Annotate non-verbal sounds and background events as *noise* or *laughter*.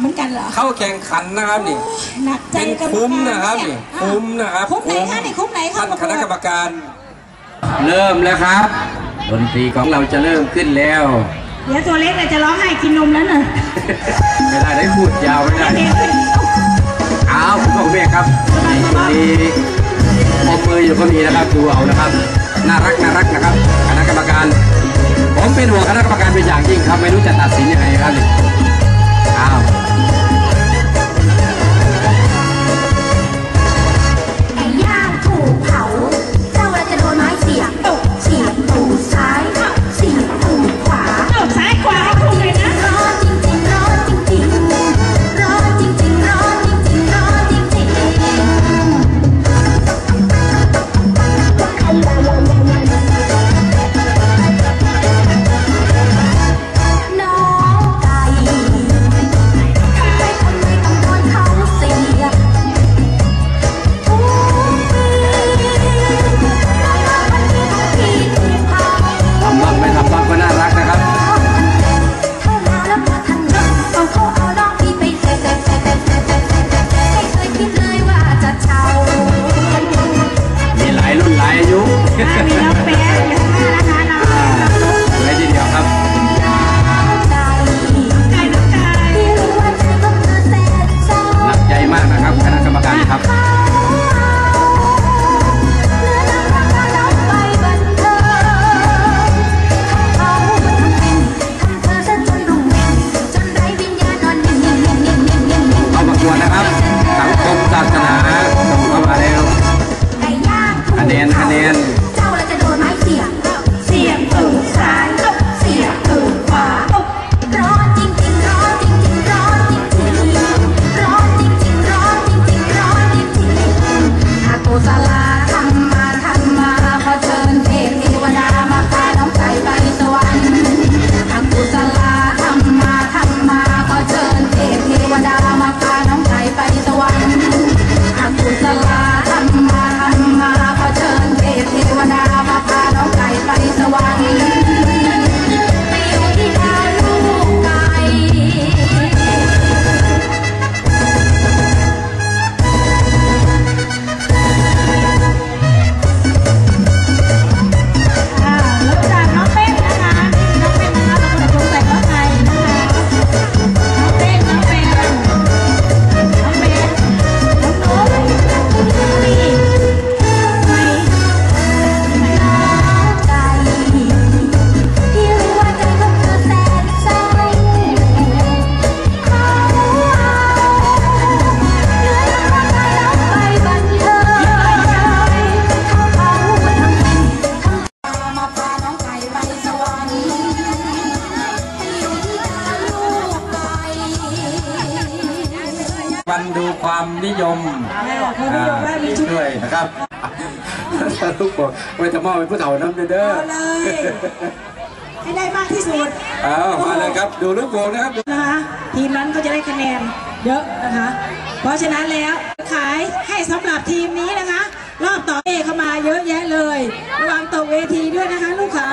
เหมือนกันเหรอเข้าแข่งขันนะครับนี่หนักใจเป็นคุ้มนะครับนี่คุ้มนะครับคุ้มไหนคะนี่คุ้มไหนคะท่าคณะกรรมการ เริ่มแล้วครับดนตรีของเราจะเริ่มขึ้นแล้ว เดี๋ยวตัวเล็กจะร้องไห้กินนมแล้วน่ะไม่ได้ได้พูดยาวไม่ได้เอาคุณพ่อคุณแม่ครับมีปมมืออยู่ก็มีนะครับดูเอานะครับน่ารักน่ารักนะครับคณะกรรมการ ผมเป็นหัวงคณะกรรมการเป็นอย่างยิ่งครับ ไม่รู้จะตัดสินยังไง 哎 *laughs* วันดูความนิยมช่วยนะครับทุกคนไว้จะมอบเป็นผู้เฒ่าน้ำเด้อให้ได้มากที่สุดเอามาเลยครับดูลูกโป่งนะครับนะคะทีมนั้นก็จะได้คะแนนเยอะนะคะ เพราะฉะนั้นแล้วขายให้สำหรับทีมนี้นะคะ รอบต่อเอเข้ามาเยอะแยะเลย ระวังตกเวทีด้วยนะคะลูกขา